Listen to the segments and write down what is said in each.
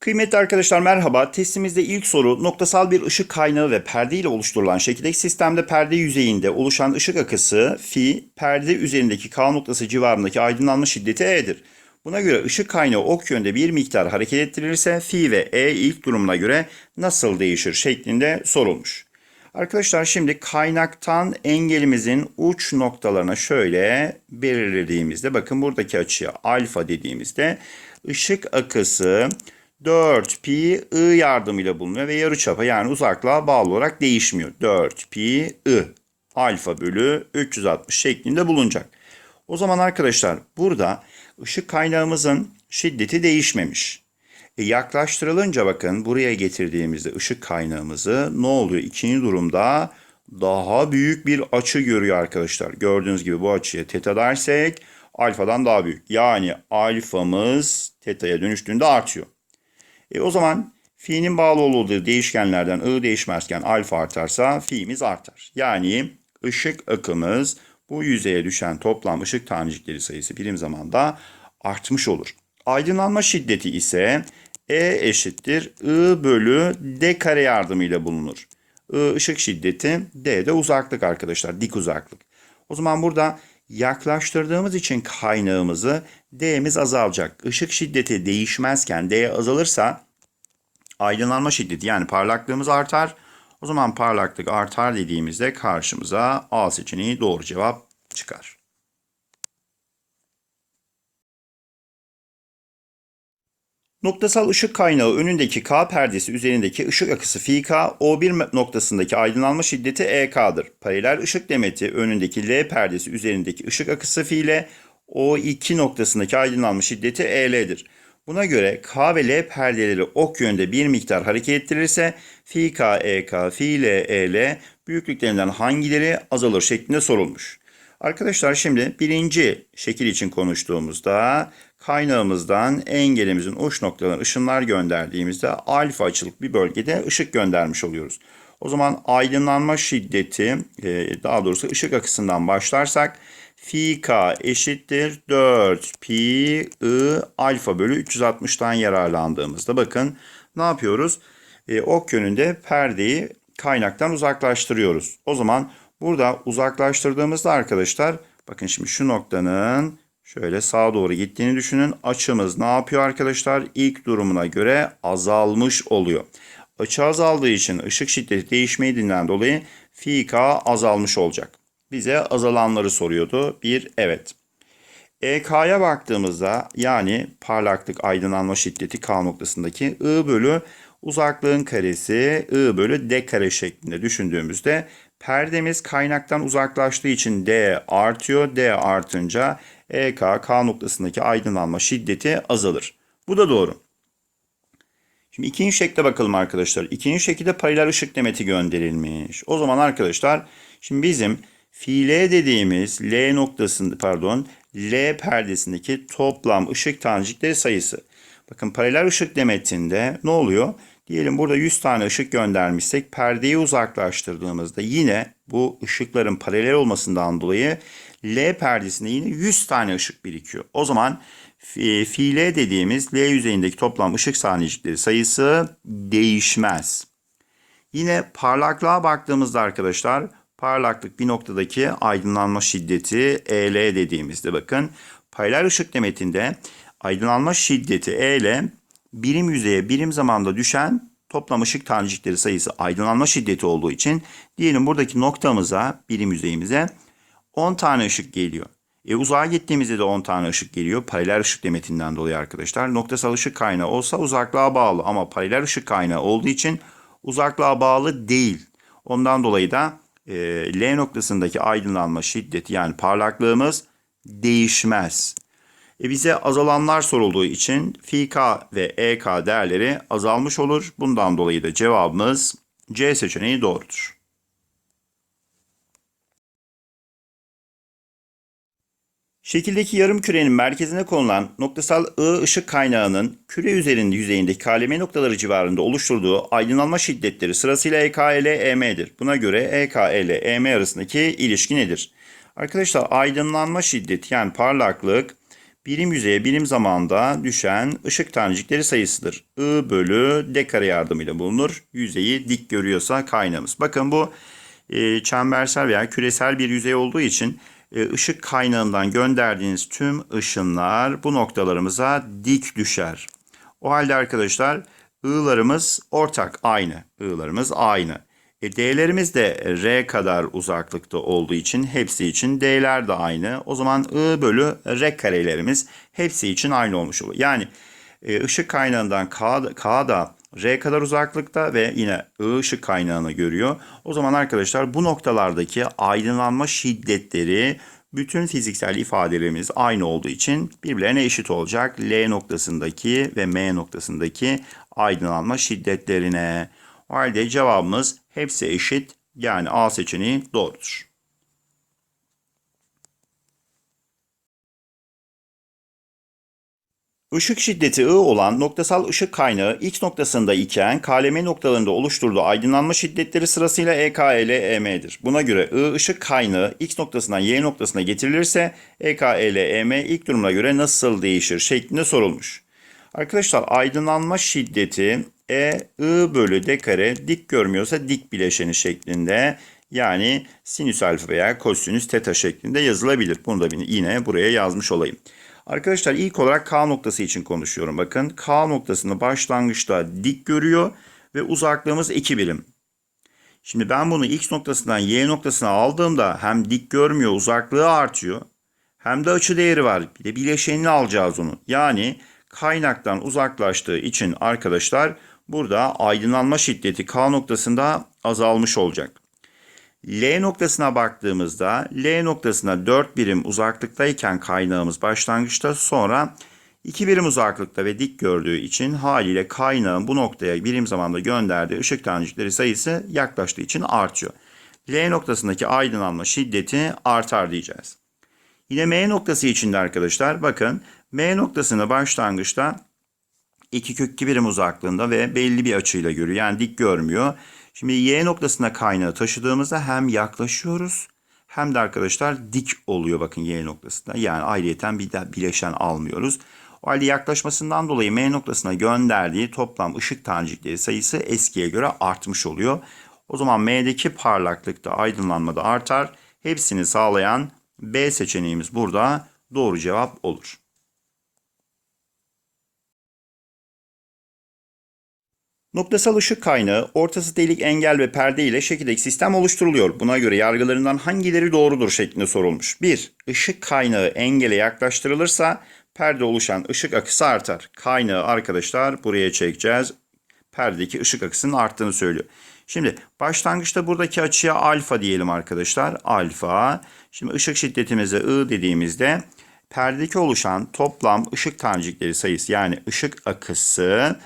Kıymetli arkadaşlar merhaba. Testimizde ilk soru noktasal bir ışık kaynağı ve perde ile oluşturulan şekildeki sistemde perde yüzeyinde oluşan ışık akısı fi perde üzerindeki K noktası civarındaki aydınlanma şiddeti E'dir. Buna göre ışık kaynağı ok yönde bir miktar hareket ettirilirse fi ve E ilk durumuna göre nasıl değişir şeklinde sorulmuş. Arkadaşlar şimdi kaynaktan engelimizin uç noktalarına şöyle belirlediğimizde bakın buradaki açıya alfa dediğimizde ışık akısı 4 pi i yardımıyla bulunuyor ve yarıçapa yani uzaklığa bağlı olarak değişmiyor. 4 pi i alfa bölü 360 şeklinde bulunacak. O zaman arkadaşlar burada ışık kaynağımızın şiddeti değişmemiş. E yaklaştırılınca bakın buraya getirdiğimizde ışık kaynağımızı ne oluyor? İkinci durumda daha büyük bir açı görüyor arkadaşlar. Gördüğünüz gibi bu açıya teta dersek alfadan daha büyük. Yani alfamız teta'ya dönüştüğünde artıyor. E o zaman fi'nin bağlı olduğu değişkenlerden i değişmezken alfa artarsa fi'miz artar. Yani ışık akımız bu yüzeye düşen toplam ışık tanecikleri sayısı birim zamanda artmış olur. Aydınlanma şiddeti ise E eşittir I bölü D kare yardımıyla bulunur. I ışık şiddeti, D de uzaklık arkadaşlar, dik uzaklık. O zaman burada yaklaştırdığımız için kaynağımızı D'miz azalacak. Işık şiddeti değişmezken D azalırsa aydınlanma şiddeti yani parlaklığımız artar. O zaman parlaklık artar dediğimizde karşımıza A seçeneği doğru cevap çıkar. Noktasal ışık kaynağı önündeki K perdesi üzerindeki ışık akısı φK, O1 noktasındaki aydınlanma şiddeti EK'dır. Paralel ışık demeti önündeki L perdesi üzerindeki ışık akısı F ile O2 noktasındaki aydınlanma şiddeti EL'dir. Buna göre K ve L perdeleri ok yönde bir miktar hareket ettirirse FK, EK, F ile EL büyüklüklerinden hangileri azalır şeklinde sorulmuş. Arkadaşlar şimdi birinci şekil için konuştuğumuzda kaynağımızdan engelimizin uç noktalarına ışınlar gönderdiğimizde alfa açılık bir bölgede ışık göndermiş oluyoruz. O zaman aydınlanma şiddeti daha doğrusu ışık akısından başlarsak FK eşittir 4 pi i alfa bölü 360'tan yararlandığımızda bakın ne yapıyoruz? E, ok yönünde perdeyi kaynaktan uzaklaştırıyoruz. O zaman burada uzaklaştırdığımızda arkadaşlar bakın şimdi şu noktanın şöyle sağa doğru gittiğini düşünün. Açımız ne yapıyor arkadaşlar? İlk durumuna göre azalmış oluyor. Açı azaldığı için ışık şiddeti değişmediğinden dolayı FK azalmış olacak. Bize azalanları soruyordu. Bir evet. EK'ya baktığımızda yani parlaklık aydınlanma şiddeti K noktasındaki I bölü uzaklığın karesi I bölü D kare şeklinde düşündüğümüzde perdemiz kaynaktan uzaklaştığı için D artıyor. D artınca EK K noktasındaki aydınlanma şiddeti azalır. Bu da doğru. Şimdi ikinci şekle bakalım arkadaşlar. İkinci şekilde paralel ışık demeti gönderilmiş. O zaman arkadaşlar şimdi bizim file dediğimiz L noktasında pardon L perdesindeki toplam ışık tanecikleri sayısı. Bakın paralel ışık demetinde ne oluyor? Diyelim burada 100 tane ışık göndermişsek perdeyi uzaklaştırdığımızda yine bu ışıkların paralel olmasından dolayı L perdesinde yine 100 tane ışık birikiyor. O zaman file dediğimiz L yüzeyindeki toplam ışık tanecikleri sayısı değişmez. Yine parlaklığa baktığımızda arkadaşlar parlaklık bir noktadaki aydınlanma şiddeti EL dediğimizde bakın paralel ışık demetinde aydınlanma şiddeti EL birim yüzeye birim zamanda düşen toplam ışık tanecikleri sayısı aydınlanma şiddeti olduğu için diyelim buradaki noktamıza birim yüzeyimize 10 tane ışık geliyor. E uzağa gittiğimizde de 10 tane ışık geliyor. Paralel ışık demetinden dolayı arkadaşlar. Noktasal ışık kaynağı olsa uzaklığa bağlı ama paralel ışık kaynağı olduğu için uzaklığa bağlı değil. Ondan dolayı da e, L noktasındaki aydınlanma şiddeti yani parlaklığımız değişmez. E bize azalanlar sorulduğu için FK ve EK değerleri azalmış olur. Bundan dolayı da cevabımız C seçeneği doğrudur. Şekildeki yarım kürenin merkezine konulan noktasal I ışık kaynağının küre üzerinde yüzeyindeki kaleme noktaları civarında oluşturduğu aydınlanma şiddetleri sırasıyla EK ile EM'dir. Buna göre EK ile EM arasındaki ilişki nedir? Arkadaşlar aydınlanma şiddeti yani parlaklık birim yüzeye birim zamanda düşen ışık tanecikleri sayısıdır. I bölü d kare yardımıyla bulunur. Yüzeyi dik görüyorsa kaynağımız. Bakın bu e, çembersel veya küresel bir yüzey olduğu için e, ışık kaynağından gönderdiğiniz tüm ışınlar bu noktalarımıza dik düşer. O halde arkadaşlar I'larımız ortak aynı. I'larımız aynı. E, D'lerimiz de R kadar uzaklıkta olduğu için hepsi için D'ler de aynı. O zaman I bölü R karelerimiz hepsi için aynı olmuş olur. Yani e, ışık kaynağından K, K da R kadar uzaklıkta ve yine I ışık kaynağını görüyor. O zaman arkadaşlar bu noktalardaki aydınlanma şiddetleri bütün fiziksel ifadelerimiz aynı olduğu için birbirlerine eşit olacak. L noktasındaki ve M noktasındaki aydınlanma şiddetlerine. O halde cevabımız hepsi eşit yani A seçeneği doğrudur. Işık şiddeti I olan noktasal ışık kaynağı X noktasında iken KLM noktalarında oluşturduğu aydınlanma şiddetleri sırasıyla EKL EM'dir. Buna göre I ışık kaynağı X noktasından Y noktasına getirilirse EKL EM ilk durumuna göre nasıl değişir şeklinde sorulmuş. Arkadaşlar aydınlanma şiddeti E I bölü D kare dik görmüyorsa dik bileşeni şeklinde yani sinüs alfa veya kosinüs teta şeklinde yazılabilir. Bunu da yine buraya yazmış olayım. Arkadaşlar ilk olarak K noktası için konuşuyorum. Bakın K noktasını başlangıçta dik görüyor ve uzaklığımız 2 birim. Şimdi ben bunu X noktasından Y noktasına aldığımda hem dik görmüyor uzaklığı artıyor hem de açı değeri var. Bir de bileşenini alacağız onu. Yani kaynaktan uzaklaştığı için arkadaşlar burada aydınlanma şiddeti K noktasında azalmış olacak. L noktasına baktığımızda L noktasına 4 birim uzaklıktayken kaynağımız başlangıçta sonra 2 birim uzaklıkta ve dik gördüğü için haliyle kaynağın bu noktaya birim zamanda gönderdiği ışık tanecikleri sayısı yaklaştığı için artıyor. L noktasındaki aydınlanma şiddeti artar diyeceğiz. Yine M noktası için de arkadaşlar bakın M noktasını başlangıçta 2 kök 2 birim uzaklığında ve belli bir açıyla görüyor. Yani dik görmüyor. Şimdi Y noktasına kaynağı taşıdığımızda hem yaklaşıyoruz hem de arkadaşlar dik oluyor bakın Y noktasında. Yani ayrıyeten bir de bileşen almıyoruz. O halde yaklaşmasından dolayı M noktasına gönderdiği toplam ışık tanecikleri sayısı eskiye göre artmış oluyor. O zaman M'deki parlaklıkta aydınlanmada artar. Hepsini sağlayan B seçeneğimiz burada doğru cevap olur. Noktasal ışık kaynağı, ortası delik engel ve perde ile şekildeki sistem oluşturuluyor. Buna göre yargılarından hangileri doğrudur şeklinde sorulmuş. 1. Işık kaynağı engele yaklaştırılırsa perde oluşan ışık akısı artar. Kaynağı arkadaşlar buraya çekeceğiz. Perdedeki ışık akısının arttığını söylüyor. Şimdi başlangıçta buradaki açıya alfa diyelim arkadaşlar. Alfa. Şimdi ışık şiddetimize I dediğimizde perdedeki oluşan toplam ışık tanecikleri sayısı yani ışık akısı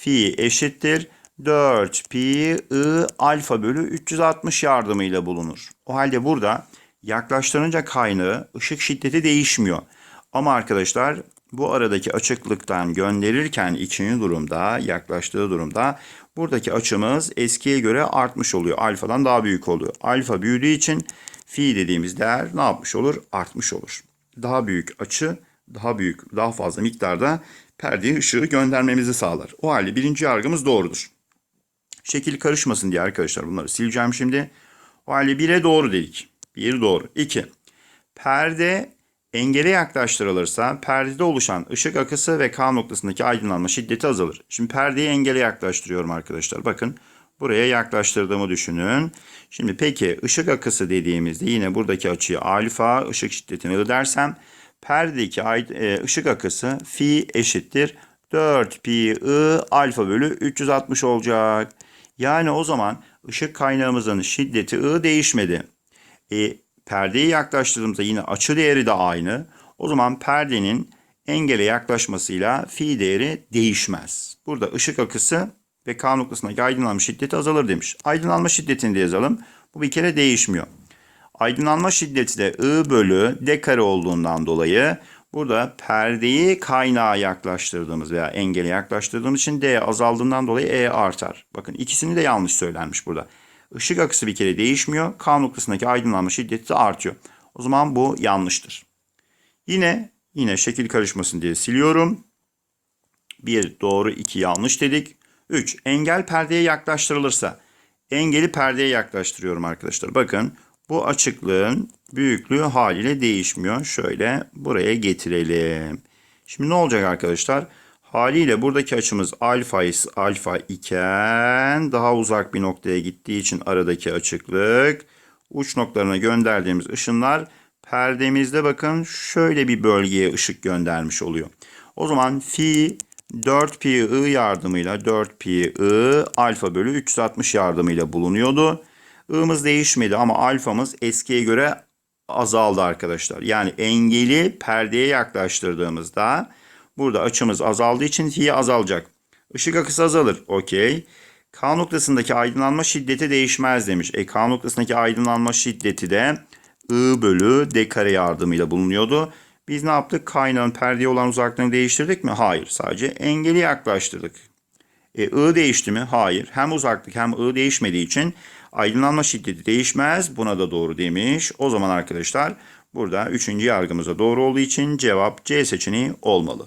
fi eşittir 4 pi i alfa bölü 360 yardımıyla bulunur. O halde burada yaklaştırınca kaynağı ışık şiddeti değişmiyor. Ama arkadaşlar bu aradaki açıklıktan gönderirken ikinci durumda yaklaştığı durumda buradaki açımız eskiye göre artmış oluyor. Alfadan daha büyük oluyor. Alfa büyüdüğü için fi dediğimiz değer ne yapmış olur? Artmış olur. Daha büyük açı daha büyük daha fazla miktarda perdeye ışığı göndermemizi sağlar. O halde birinci yargımız doğrudur. Şekil karışmasın diye arkadaşlar bunları sileceğim şimdi. O halde 1'e doğru dedik. 1 doğru. 2. Perde engele yaklaştırılırsa perdede oluşan ışık akısı ve K noktasındaki aydınlanma şiddeti azalır. Şimdi perdeyi engele yaklaştırıyorum arkadaşlar. Bakın buraya yaklaştırdığımı düşünün. Şimdi peki ışık akısı dediğimizde yine buradaki açıyı alfa, ışık şiddetini dersem perdedeki e, ışık akısı fi eşittir 4 pi i alfa bölü 360 olacak. Yani o zaman ışık kaynağımızın şiddeti I değişmedi. E, perdeyi yaklaştırdığımızda yine açı değeri de aynı. O zaman perdenin engele yaklaşmasıyla fi değeri değişmez. Burada ışık akısı ve K noktasındaki aydınlanma şiddeti azalır demiş. Aydınlanma şiddetini de yazalım. Bu bir kere değişmiyor. Aydınlanma şiddeti de I bölü D kare olduğundan dolayı burada perdeyi kaynağa yaklaştırdığımız veya engele yaklaştırdığımız için D azaldığından dolayı E artar. Bakın ikisini de yanlış söylenmiş burada. Işık akısı bir kere değişmiyor. K noktasındaki aydınlanma şiddeti de artıyor. O zaman bu yanlıştır. Yine Yine şekil karışmasın diye siliyorum. 1 doğru 2 yanlış dedik. 3 engel perdeye yaklaştırılırsa engeli perdeye yaklaştırıyorum arkadaşlar. Bakın bu açıklığın büyüklüğü haliyle değişmiyor. Şöyle buraya getirelim. Şimdi ne olacak arkadaşlar? Haliyle buradaki açımız alfa, alfa iken daha uzak bir noktaya gittiği için aradaki açıklık uç noktalarına gönderdiğimiz ışınlar perdemizde bakın şöyle bir bölgeye ışık göndermiş oluyor. O zaman fi 4 pi i yardımıyla 4 pi i alfa bölü 360 yardımıyla bulunuyordu. I'mız değişmedi ama alfamız eskiye göre azaldı arkadaşlar. Yani engeli perdeye yaklaştırdığımızda burada açımız azaldığı için fi azalacak. Işık akısı azalır. Okey. K noktasındaki aydınlanma şiddeti değişmez demiş. E K noktasındaki aydınlanma şiddeti de I bölü D kare yardımıyla bulunuyordu. Biz ne yaptık? Kaynağın perdeye olan uzaklığını değiştirdik mi? Hayır. Sadece engeli yaklaştırdık. E, I değişti mi? Hayır. Hem uzaklık hem I değişmediği için aydınlanma şiddeti değişmez. Buna da doğru demiş. O zaman arkadaşlar burada üçüncü yargımıza doğru olduğu için cevap C seçeneği olmalı.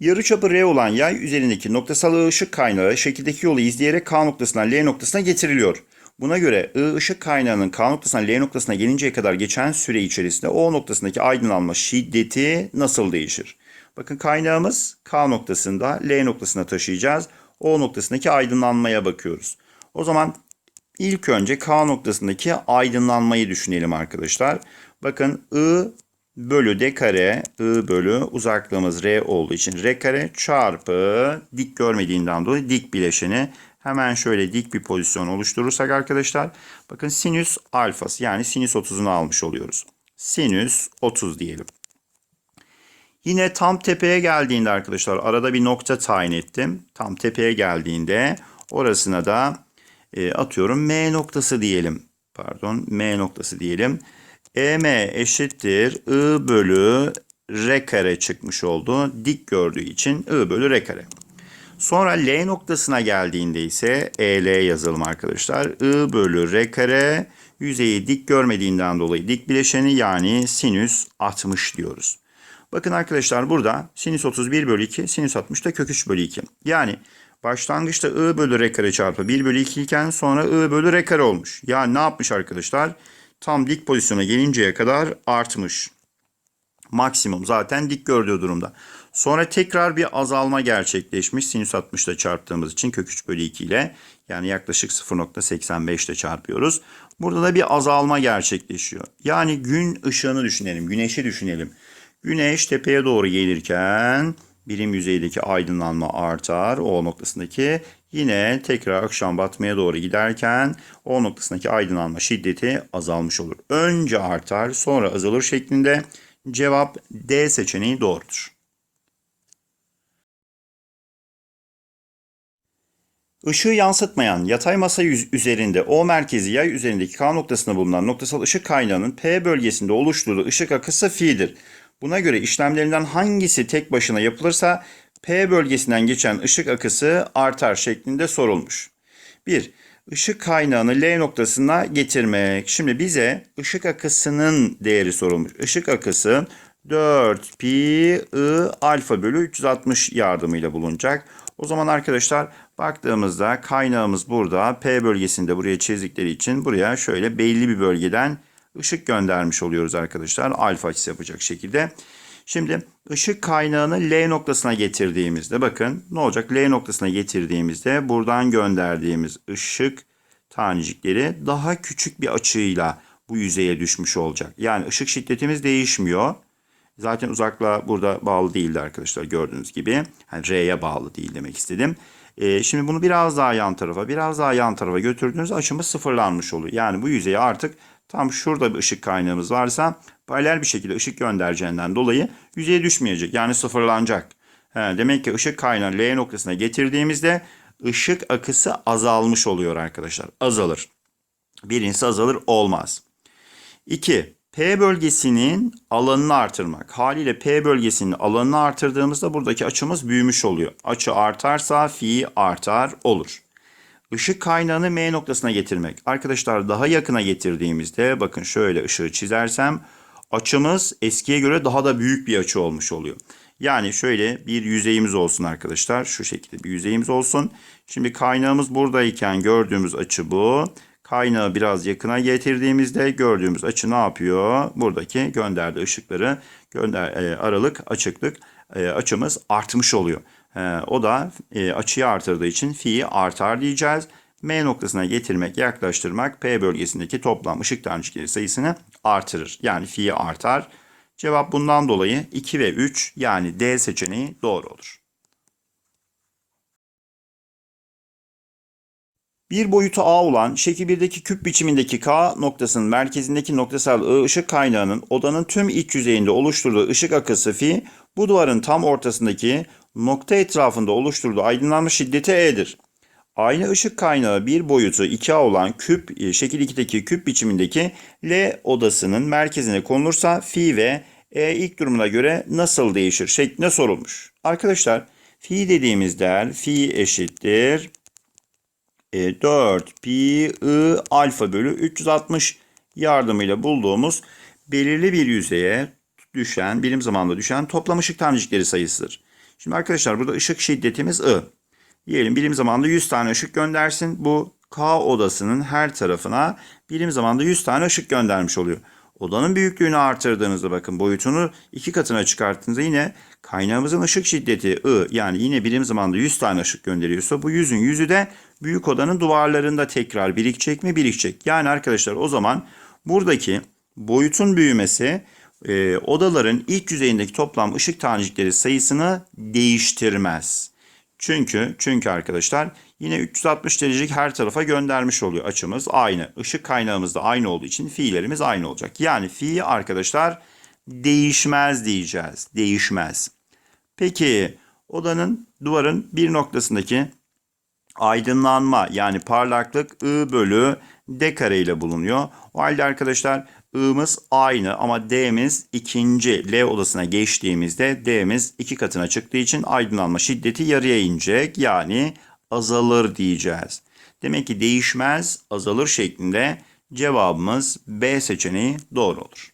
Yarıçapı R olan yay üzerindeki noktasal ışık kaynağı şekildeki yolu izleyerek K noktasından L noktasına getiriliyor. Buna göre I ışık kaynağının K noktasından L noktasına gelinceye kadar geçen süre içerisinde O noktasındaki aydınlanma şiddeti nasıl değişir? Bakın kaynağımız K noktasında L noktasına taşıyacağız. O noktasındaki aydınlanmaya bakıyoruz. O zaman ilk önce K noktasındaki aydınlanmayı düşünelim arkadaşlar. Bakın I bölü d kare I bölü uzaklığımız R olduğu için R kare çarpı dik görmediğinden dolayı dik bileşeni hemen şöyle dik bir pozisyon oluşturursak arkadaşlar bakın sinüs alfası yani sinüs 30'unu almış oluyoruz. Sinüs 30 diyelim. Yine tam tepeye geldiğinde arkadaşlar arada bir nokta tayin ettim. Tam tepeye geldiğinde orasına da e, atıyorum M noktası diyelim. Pardon M noktası diyelim. EM eşittir I bölü R kare çıkmış oldu. Dik gördüğü için I bölü R kare. Sonra L noktasına geldiğinde ise EL yazalım arkadaşlar. I bölü R kare yüzeyi dik görmediğinden dolayı dik bileşeni yani sinüs 60 diyoruz. Bakın arkadaşlar burada sinüs 31 bölü 2, sinüs 60 da kök 3 bölü 2. Yani başlangıçta I bölü R kare çarpı 1 bölü 2 iken sonra I bölü R kare olmuş. Yani ne yapmış arkadaşlar? Tam dik pozisyona gelinceye kadar artmış. Maksimum zaten dik gördüğü durumda. Sonra tekrar bir azalma gerçekleşmiş. Sinüs 60 ile çarptığımız için kök 3 bölü 2 ile yani yaklaşık 0.85 ile çarpıyoruz. Burada da bir azalma gerçekleşiyor. Yani gün ışığını düşünelim. Güneşi düşünelim. Güneş tepeye doğru gelirken birim yüzeydeki aydınlanma artar. O noktasındaki yine tekrar akşam batmaya doğru giderken o noktasındaki aydınlanma şiddeti azalmış olur. Önce artar sonra azalır şeklinde cevap D seçeneği doğrudur. Işığı yansıtmayan yatay masa yüz üzerinde O merkezi yay üzerindeki K noktasında bulunan noktasal ışık kaynağının P bölgesinde oluşturduğu ışık akısı fi'dir. Buna göre işlemlerinden hangisi tek başına yapılırsa P bölgesinden geçen ışık akısı artar şeklinde sorulmuş. 1. Işık kaynağını L noktasına getirmek. Şimdi bize ışık akısının değeri sorulmuş. Işık akısı 4 pi i alfa bölü 360 yardımıyla bulunacak. O zaman arkadaşlar baktığımızda kaynağımız burada P bölgesinde buraya çizdikleri için buraya şöyle belli bir bölgeden ışık göndermiş oluyoruz arkadaşlar. Alfa açısı yapacak şekilde. Şimdi ışık kaynağını L noktasına getirdiğimizde bakın ne olacak? L noktasına getirdiğimizde buradan gönderdiğimiz ışık tanecikleri daha küçük bir açıyla bu yüzeye düşmüş olacak. Yani ışık şiddetimiz değişmiyor. Zaten uzaklığa burada bağlı değildi arkadaşlar gördüğünüz gibi. Yani R'ye bağlı değil demek istedim. Ee, şimdi bunu biraz daha yan tarafa, biraz daha yan tarafa götürdüğünüz açımız sıfırlanmış oluyor. Yani bu yüzeye artık tam şurada bir ışık kaynağımız varsa paralel bir şekilde ışık göndereceğinden dolayı yüzeye düşmeyecek. Yani sıfırlanacak. He, demek ki ışık kaynağı L noktasına getirdiğimizde ışık akısı azalmış oluyor arkadaşlar. Azalır. Birincisi azalır olmaz. 2. P bölgesinin alanını artırmak. Haliyle P bölgesinin alanını artırdığımızda buradaki açımız büyümüş oluyor. Açı artarsa fi artar olur. Işık kaynağını M noktasına getirmek. Arkadaşlar daha yakına getirdiğimizde bakın şöyle ışığı çizersem açımız eskiye göre daha da büyük bir açı olmuş oluyor. Yani şöyle bir yüzeyimiz olsun arkadaşlar. Şu şekilde bir yüzeyimiz olsun. Şimdi kaynağımız buradayken gördüğümüz açı bu. Kaynağı biraz yakına getirdiğimizde gördüğümüz açı ne yapıyor? Buradaki gönderdiği ışıkları gönder e, aralık açıklık e, açımız artmış oluyor. E, o da e, açıyı artırdığı için fi'yi artar diyeceğiz. M noktasına getirmek, yaklaştırmak P bölgesindeki toplam ışık tanecikleri sayısını artırır. Yani fi'yi artar. Cevap bundan dolayı 2 ve 3 yani D seçeneği doğru olur. Bir boyutu A olan şekil 1'deki küp biçimindeki K noktasının merkezindeki noktasal I ışık kaynağının odanın tüm iç yüzeyinde oluşturduğu ışık akısı fi bu duvarın tam ortasındaki nokta etrafında oluşturduğu aydınlanma şiddeti E'dir. Aynı ışık kaynağı bir boyutu 2A olan küp, e, şekil 2'deki küp biçimindeki L odasının merkezine konulursa fi ve E ilk durumuna göre nasıl değişir şeklinde sorulmuş. Arkadaşlar fi dediğimiz değer fi eşittir e, 4 pi i alfa bölü 360 yardımıyla bulduğumuz belirli bir yüzeye düşen, birim zamanda düşen toplam ışık tanecikleri sayısıdır. Şimdi arkadaşlar burada ışık şiddetimiz I. Diyelim birim zamanda 100 tane ışık göndersin. Bu K odasının her tarafına birim zamanda 100 tane ışık göndermiş oluyor. Odanın büyüklüğünü artırdığınızda bakın boyutunu iki katına çıkarttığınızda yine kaynağımızın ışık şiddeti I yani yine birim zamanda 100 tane ışık gönderiyorsa bu yüzün yüzü de büyük odanın duvarlarında tekrar birikecek mi? Birikecek. Yani arkadaşlar o zaman buradaki boyutun büyümesi e, odaların ilk yüzeyindeki toplam ışık tanecikleri sayısını değiştirmez. Çünkü çünkü arkadaşlar yine 360 derecelik her tarafa göndermiş oluyor açımız aynı. Işık kaynağımız da aynı olduğu için fiillerimiz aynı olacak. Yani fi arkadaşlar değişmez diyeceğiz. Değişmez. Peki odanın duvarın bir noktasındaki aydınlanma yani parlaklık I bölü D kare ile bulunuyor. O halde arkadaşlar I'mız aynı ama D'miz ikinci L odasına geçtiğimizde D'miz iki katına çıktığı için aydınlanma şiddeti yarıya inecek. Yani azalır diyeceğiz. Demek ki değişmez azalır şeklinde cevabımız B seçeneği doğru olur.